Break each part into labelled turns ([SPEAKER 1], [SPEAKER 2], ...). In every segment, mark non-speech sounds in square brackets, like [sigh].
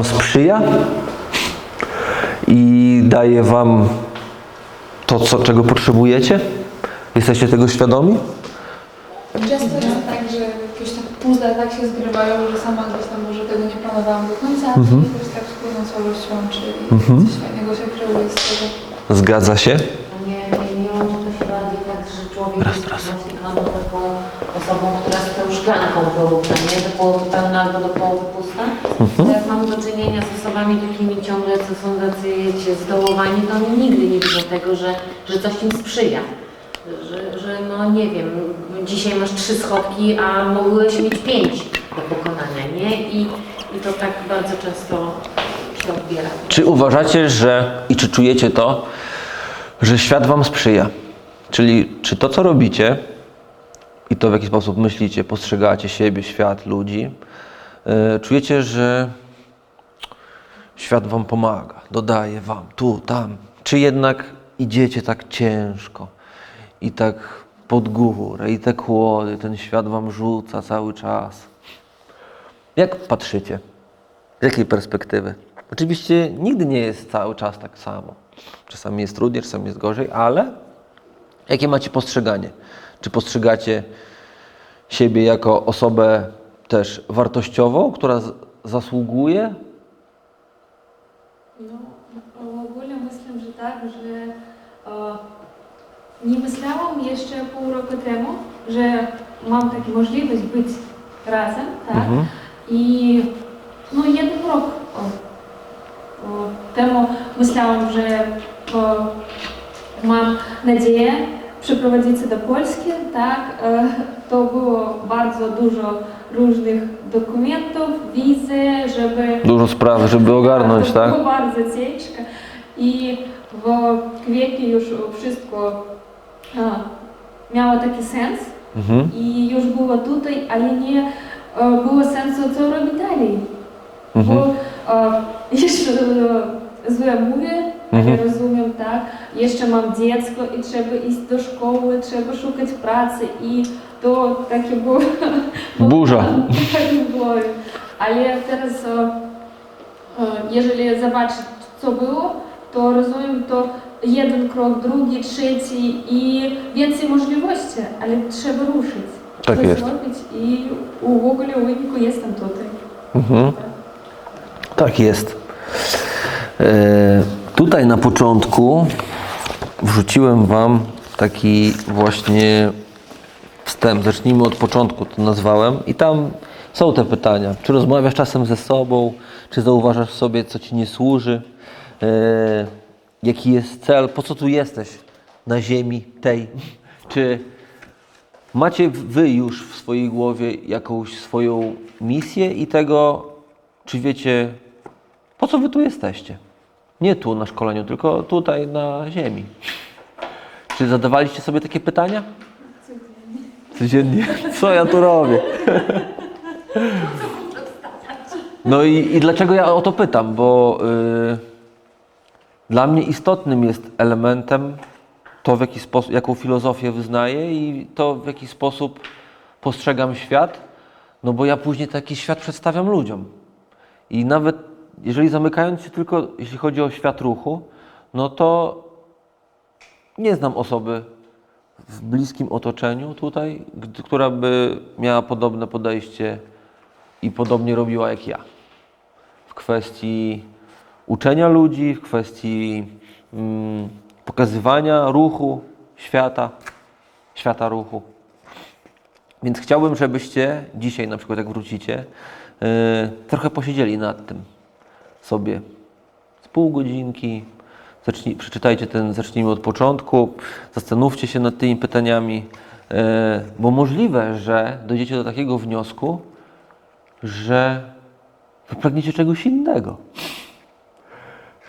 [SPEAKER 1] Wam sprzyja i daje Wam to, co, czego potrzebujecie? Jesteście tego świadomi?
[SPEAKER 2] Często jest tak, że jakieś tak puzzle tak się zgrywają, że sama gdzieś tam może tego nie planowałam do końca, a
[SPEAKER 1] Mhm.
[SPEAKER 2] jakoś tak wspólną całość łączy i coś fajnego się kreuje z tego.
[SPEAKER 1] Zgadza się?
[SPEAKER 3] Nie, nie, nie łączy to się bardziej tak, że człowiek
[SPEAKER 1] Raz,
[SPEAKER 3] jest
[SPEAKER 1] raz.
[SPEAKER 3] właśnie albo taką osobą, która z tą szklanką porówna, nie? Do połowy pełna albo do połowy pusta.
[SPEAKER 1] Mhm.
[SPEAKER 3] Mam do czynienia z osobami takimi ciągle, co są tacy, zdołowani, to oni nigdy nie widzą tego, że, że coś im sprzyja. Że, że no nie wiem, dzisiaj masz trzy schodki, a mogłeś mieć pięć do pokonania, nie? I, i to tak bardzo często się odbiera.
[SPEAKER 1] Czy uważacie, że i czy czujecie to, że świat Wam sprzyja? Czyli czy to, co robicie i to, w jaki sposób myślicie, postrzegacie siebie, świat, ludzi, yy, czujecie, że świat Wam pomaga, dodaje Wam tu, tam? Czy jednak idziecie tak ciężko i tak pod górę i te kłody, ten świat Wam rzuca cały czas? Jak patrzycie? Z jakiej perspektywy? Oczywiście nigdy nie jest cały czas tak samo. Czasami jest trudniej, czasami jest gorzej, ale jakie macie postrzeganie? Czy postrzegacie siebie jako osobę też wartościową, która zasługuje?
[SPEAKER 4] No, ogólnie myślę, że tak, że e, nie myślałam jeszcze pół roku temu, że mam taką możliwość być razem, tak?
[SPEAKER 1] Mhm.
[SPEAKER 4] I no jeden rok o, o, temu myślałam, że o, mam nadzieję przeprowadzić się do Polski, tak? E, to było bardzo dużo różnych dokumentów, wizy, żeby
[SPEAKER 1] Dużo spraw, żeby ogarnąć,
[SPEAKER 4] to
[SPEAKER 1] tak?
[SPEAKER 4] było bardzo ciężko i w kwietniu już wszystko a, miało taki sens
[SPEAKER 1] Mhm.
[SPEAKER 4] i już było tutaj, ale nie e, było sensu, co robić dalej.
[SPEAKER 1] Mhm.
[SPEAKER 4] Bo e, [laughs] jeszcze e, złe mówię, ale
[SPEAKER 1] Mhm.
[SPEAKER 4] rozumiem, tak, jeszcze mam dziecko i trzeba iść do szkoły, trzeba szukać pracy i to takie było... [laughs]
[SPEAKER 1] Burza.
[SPEAKER 4] Tak było. Ale teraz, jeżeli zobaczyć, co było, to rozumiem, to jeden krok, drugi, trzeci i więcej możliwości, ale trzeba ruszyć.
[SPEAKER 1] Tak jest.
[SPEAKER 4] zrobić i w ogóle w wyniku jestem tutaj.
[SPEAKER 1] Mhm. Tak jest. E, tutaj na początku wrzuciłem Wam taki właśnie wstęp. Zacznijmy od początku, to nazwałem. I tam są te pytania. Czy rozmawiasz czasem ze sobą? Czy zauważasz sobie, co Ci nie służy? E, jaki jest cel? Po co tu jesteś na ziemi tej? Czy Macie wy już w swojej głowie jakąś swoją misję i tego, czy wiecie, po co wy tu jesteście? Nie tu na szkoleniu, tylko tutaj na ziemi. Czy zadawaliście sobie takie pytania? Codziennie. Co ja tu robię? No i, i dlaczego ja o to pytam? Bo y, dla mnie istotnym jest elementem to, w jaki sposób, jaką filozofię wyznaję i to, w jaki sposób postrzegam świat, no bo ja później taki świat przedstawiam ludziom. I nawet jeżeli zamykając się tylko, jeśli chodzi o świat ruchu, no to nie znam osoby w bliskim otoczeniu tutaj, która by miała podobne podejście i podobnie robiła jak ja. W kwestii uczenia ludzi, w kwestii mm, pokazywania ruchu świata, świata ruchu. Więc chciałbym, żebyście dzisiaj, na przykład jak wrócicie, yy, trochę posiedzieli nad tym sobie z pół godzinki. Zacznij, przeczytajcie ten, zacznijmy od początku, zastanówcie się nad tymi pytaniami, yy, bo możliwe, że dojdziecie do takiego wniosku, że wy pragniecie czegoś innego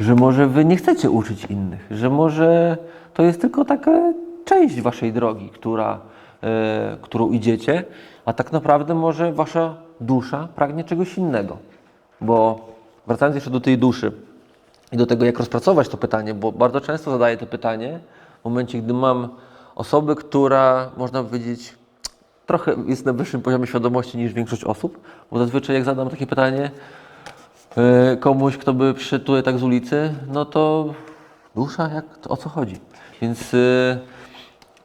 [SPEAKER 1] że może wy nie chcecie uczyć innych, że może to jest tylko taka część waszej drogi, która, e, którą idziecie, a tak naprawdę może wasza dusza pragnie czegoś innego. Bo wracając jeszcze do tej duszy i do tego, jak rozpracować to pytanie, bo bardzo często zadaję to pytanie w momencie, gdy mam osobę, która, można powiedzieć, trochę jest na wyższym poziomie świadomości niż większość osób, bo zazwyczaj jak zadam takie pytanie, y, komuś, kto by tutaj tak z ulicy, no to dusza, jak, to o co chodzi? Więc y,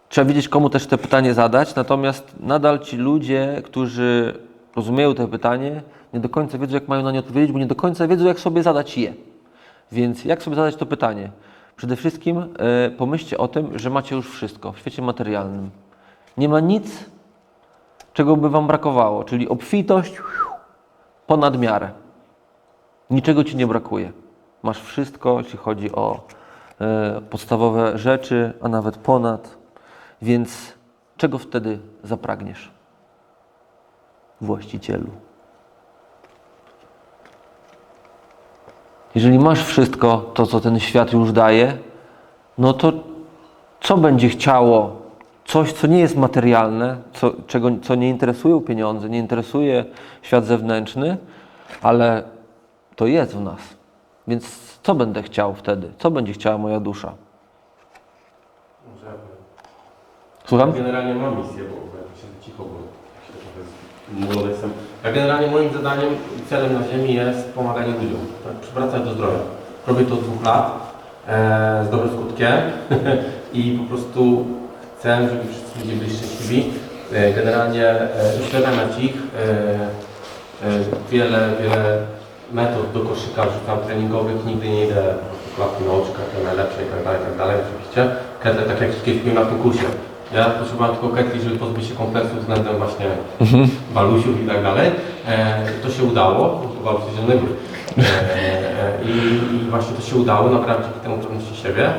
[SPEAKER 1] trzeba wiedzieć, komu też te pytanie zadać, natomiast nadal ci ludzie, którzy rozumieją to pytanie, nie do końca wiedzą, jak mają na nie odpowiedzieć, bo nie do końca wiedzą, jak sobie zadać je. Więc jak sobie zadać to pytanie? Przede wszystkim y, pomyślcie o tym, że macie już wszystko w świecie materialnym. Nie ma nic, czego by Wam brakowało, czyli obfitość ponad miarę. Niczego Ci nie brakuje. Masz wszystko, jeśli chodzi o e, podstawowe rzeczy, a nawet ponad. Więc czego wtedy zapragniesz? Właścicielu. Jeżeli masz wszystko to, co ten świat już daje, no to co będzie chciało coś, co nie jest materialne, co, czego, co nie interesują pieniądze, nie interesuje świat zewnętrzny, ale to jest w nas. Więc co będę chciał wtedy? Co będzie chciała moja dusza? Słucham?
[SPEAKER 5] Generalnie mam misję, bo się cicho, bo zmulony jestem. Generalnie moim zadaniem i celem na ziemi jest pomaganie ludziom, tak? przywracać do zdrowia. Robię to od dwóch lat e, z dobrym skutkiem [laughs] i po prostu chcę, żeby wszyscy ludzie byli szczęśliwi. E, generalnie e, uświadamiać ich e, e, wiele, wiele metod do koszyka rzucam treningowych, nigdy nie idę po prostu klapki na oczka, te najlepsze i tak dalej, tak dalej, oczywiście. Ketle, tak jak mówiłem na tym kursie. Ja potrzebowałem tylko ketli, żeby pozbyć się kompleksu względem właśnie balusiów i tak dalej. E, to się udało, balusi z Zielonej Góry. E, e, i, I właśnie to się udało, naprawdę dzięki temu pewności siebie.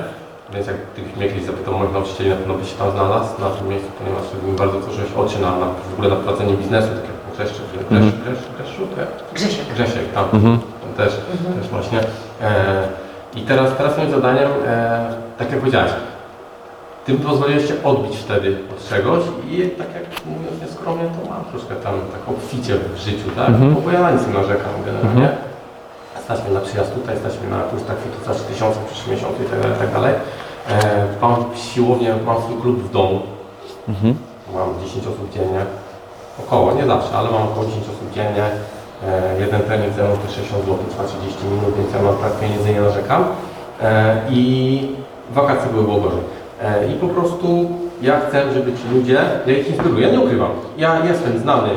[SPEAKER 5] Więc jak gdybyś mnie kiedyś zapytał moich nauczycieli, na pewno byś się tam znalazł na tym miejscu, ponieważ mi bardzo otworzyłeś oczy na, na, w ogóle na prowadzenie biznesu, tak jak Grzeszczyk, Grzesz, Grzesz, Grzeszu, tak?
[SPEAKER 3] Grzesiek.
[SPEAKER 5] Grzesiek, tam,
[SPEAKER 1] Mhm.
[SPEAKER 5] tam też, też właśnie. E, I teraz, teraz moim zadaniem, e, tak jak powiedziałeś, Ty pozwoliłeś się odbić wtedy od czegoś i tak jak mówiąc nieskromnie, to mam troszkę tam tak obficie w życiu, tak?
[SPEAKER 1] Mhm.
[SPEAKER 5] Bo ja na nic nie narzekam generalnie. Stać mnie na przyjazd tutaj, stać mnie na kurs tak za 3000 w przyszłym miesiącu i tak dalej, i tak dalej. E, mam siłownię, mam swój klub w domu,
[SPEAKER 1] Mhm.
[SPEAKER 5] mam 10 osób dziennie, około, nie zawsze, ale mam około 10 osób dziennie. E, jeden trening to 60 zł, trwa 30 minut, więc ja mam tak pieniędzy nie narzekam. E, I wakacje były było gorzej. E, I po prostu ja chcę, żeby ci ludzie, ja ich inspiruję, ja nie ukrywam. Ja jestem znany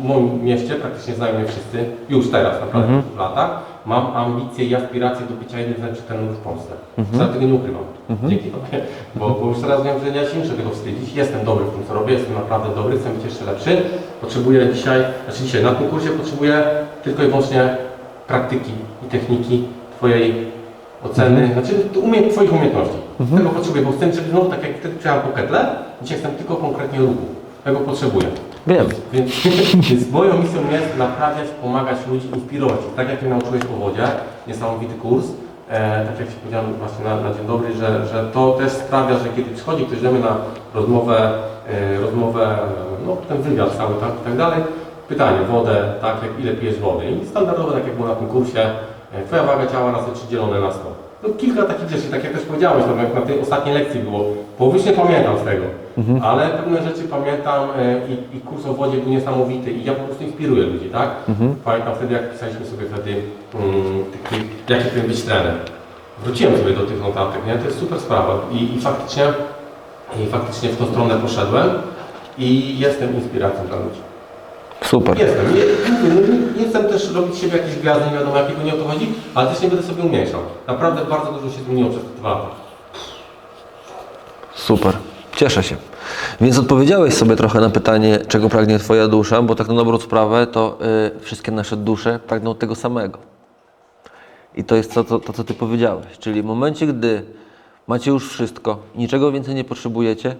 [SPEAKER 5] w moim mieście, praktycznie znają mnie wszyscy, już teraz naprawdę
[SPEAKER 1] Mhm.
[SPEAKER 5] w latach. Mam ambicje i aspiracje do bycia jednym z trenerów w Polsce.
[SPEAKER 1] Mhm.
[SPEAKER 5] Ja tego nie ukrywam.
[SPEAKER 1] Mhm.
[SPEAKER 5] Dzięki Tobie. Bo, bo już teraz wiem, że ja się muszę tego wstydzić. Jestem dobry w tym, co robię, jestem naprawdę dobry, chcę być jeszcze lepszy. Potrzebuję dzisiaj, znaczy dzisiaj na tym kursie potrzebuję tylko i wyłącznie praktyki i techniki Twojej oceny, znaczy umie, Twoich umiejętności.
[SPEAKER 1] Mhm.
[SPEAKER 5] Tego potrzebuję, bo chcę, żeby znowu tak jak wtedy przyjechałem po ketle, dzisiaj chcę tylko konkretnie ruchu. Tego potrzebuję.
[SPEAKER 1] Wiem.
[SPEAKER 5] Więc, [laughs] więc moją misją jest naprawiać, pomagać ludzi, inspirować. Tak jak mnie nauczyłeś o wodzie, niesamowity kurs. E, tak jak Ci powiedziałem właśnie na, na dzień dobry, że, że to też sprawia, że kiedy przychodzi ktoś do mnie na rozmowę, e, rozmowę, no ten wywiad cały tak, i tak dalej, pytanie, wodę, tak, jak ile pijesz wody i standardowe, tak jak było na tym kursie, e, Twoja waga ciała na 100 dzielone na 100. No kilka takich rzeczy, tak jak też powiedziałeś, no, jak na tej ostatniej lekcji było, połowy nie pamiętam z tego, ale pewne rzeczy pamiętam e, i, i kurs o wodzie był niesamowity i ja po prostu inspiruję ludzi, tak?
[SPEAKER 1] Mhm.
[SPEAKER 5] Pamiętam wtedy, jak pisaliśmy sobie wtedy, um, taki, jaki powinien być trener. Wróciłem sobie do tych notatek, nie? To jest super sprawa i, i faktycznie i faktycznie w tą stronę poszedłem i jestem inspiracją dla ludzi.
[SPEAKER 1] Super.
[SPEAKER 5] Jestem. Nie, mówię, no nie, nie chcę też robić siebie jakieś gwiazdy, nie wiadomo jakiego nie o to chodzi, ale też nie będę sobie umniejszał. Naprawdę bardzo dużo się zmieniło przez te dwa lata.
[SPEAKER 1] Super. Cieszę się. Więc odpowiedziałeś sobie trochę na pytanie, czego pragnie Twoja dusza, bo tak na dobrą sprawę to y, wszystkie nasze dusze pragną tego samego. I to jest to, to, to, co Ty powiedziałeś. Czyli w momencie, gdy macie już wszystko niczego więcej nie potrzebujecie,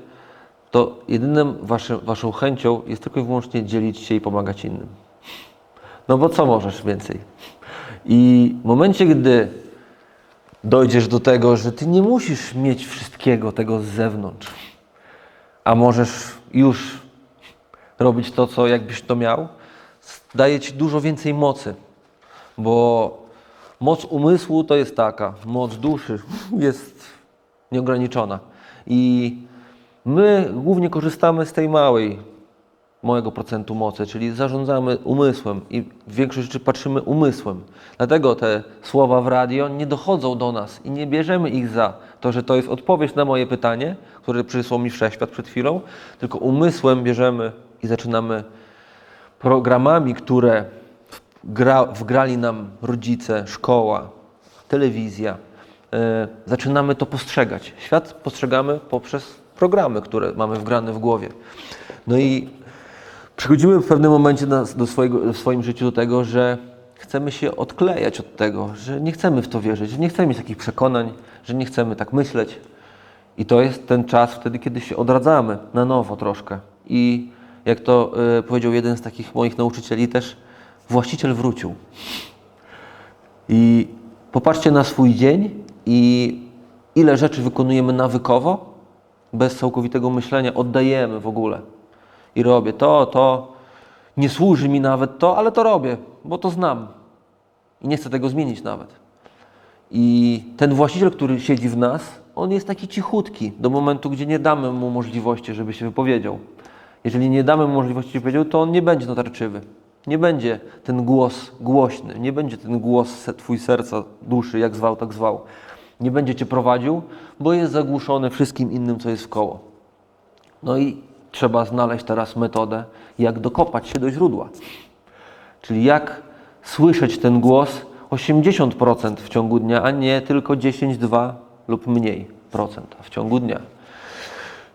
[SPEAKER 1] to jedynym waszym, Waszą chęcią jest tylko i wyłącznie dzielić się i pomagać innym. No bo co możesz więcej? I w momencie, gdy dojdziesz do tego, że ty nie musisz mieć wszystkiego tego z zewnątrz, a możesz już robić to, co jakbyś to miał, daje ci dużo więcej mocy, bo moc umysłu to jest taka, moc duszy jest nieograniczona. I my głównie korzystamy z tej małej mojego procentu mocy, czyli zarządzamy umysłem i w większość rzeczy patrzymy umysłem. Dlatego te słowa w radio nie dochodzą do nas i nie bierzemy ich za to, że to jest odpowiedź na moje pytanie, które przysłał mi wszechświat przed chwilą, tylko umysłem bierzemy i zaczynamy programami, które wgra, wgrali nam rodzice, szkoła, telewizja, e, zaczynamy to postrzegać. Świat postrzegamy poprzez programy, które mamy wgrane w głowie. No i przychodzimy w pewnym momencie na, do swojego, w swoim życiu do tego, że chcemy się odklejać od tego, że nie chcemy w to wierzyć, że nie chcemy mieć takich przekonań, że nie chcemy tak myśleć. I to jest ten czas wtedy, kiedy się odradzamy na nowo troszkę. I jak to e, powiedział jeden z takich moich nauczycieli też, właściciel wrócił. I popatrzcie na swój dzień i ile rzeczy wykonujemy nawykowo, bez całkowitego myślenia, oddajemy w ogóle. I robię to, to, nie służy mi nawet to, ale to robię, bo to znam. I nie chcę tego zmienić nawet. I ten właściciel, który siedzi w nas, on jest taki cichutki do momentu, gdzie nie damy mu możliwości, żeby się wypowiedział. Jeżeli nie damy mu możliwości, żeby się wypowiedział, to on nie będzie natarczywy. Nie będzie ten głos głośny, nie będzie ten głos twój serca, duszy, jak zwał, tak zwał. Nie będzie cię prowadził, bo jest zagłuszony wszystkim innym, co jest w koło. No i trzeba znaleźć teraz metodę, jak dokopać się do źródła. Czyli jak słyszeć ten głos 80% w ciągu dnia, a nie tylko 10, 2 lub mniej procent w ciągu dnia.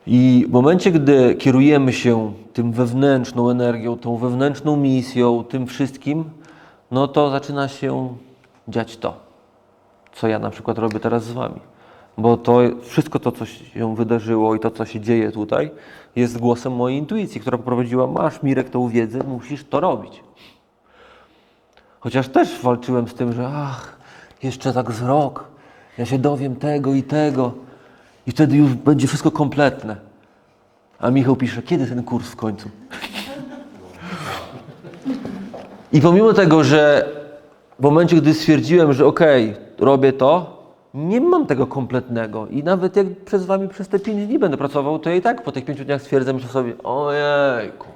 [SPEAKER 1] I w momencie, gdy kierujemy się tym wewnętrzną energią, tą wewnętrzną misją, tym wszystkim, no to zaczyna się dziać to, co ja na przykład robię teraz z Wami. Bo to wszystko to, co się wydarzyło i to, co się dzieje tutaj, jest głosem mojej intuicji, która poprowadziła, masz Mirek tą wiedzę, musisz to robić. Chociaż też walczyłem z tym, że ach, jeszcze tak z rok, ja się dowiem tego i tego i wtedy już będzie wszystko kompletne. A Michał pisze, kiedy ten kurs w końcu? I pomimo tego, że w momencie, gdy stwierdziłem, że okej, robię to, nie mam tego kompletnego. I nawet jak przez wami przez te 5 dni będę pracował, to ja i tak po tych 5 dniach stwierdzam myślę sobie, ojejku,